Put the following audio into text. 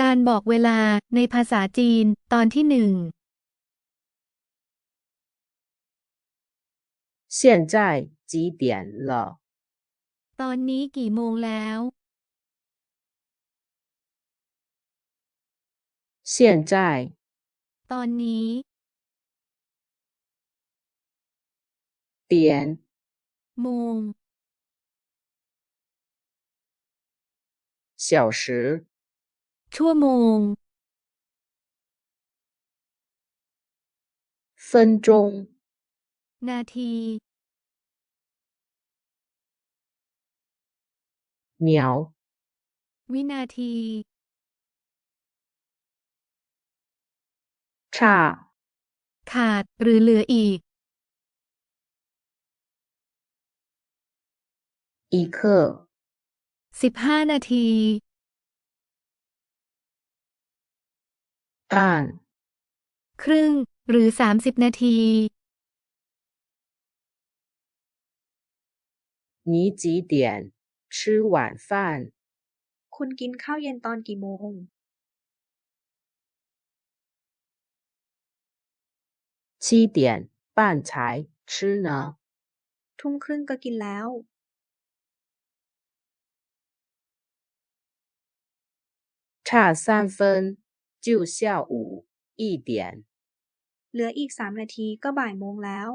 การบอกเวลาในภาษาจีน ตอนที่หนึ่ง 现在几点了？ ตอนนี้กี่โมงแล้ว 现在 ตอนนี้ 点 โมง 小时 ชั่วโมงฟินจง นาที เหมียว วินาที ชา ขาดหรือเหลืออีก อีเคสิบห้านาที 半 ครึ่ง หรือสามสิบนาที 你几点吃晚饭？ คุณกินข้าวเย็นตอนกี่โมง 七点半才吃呢。 ทุ่มครึ่งก็กินแล้ว 差三分 就下午一点。 เหลืออีกสามนาทีก็บ่ายโมงแล้ว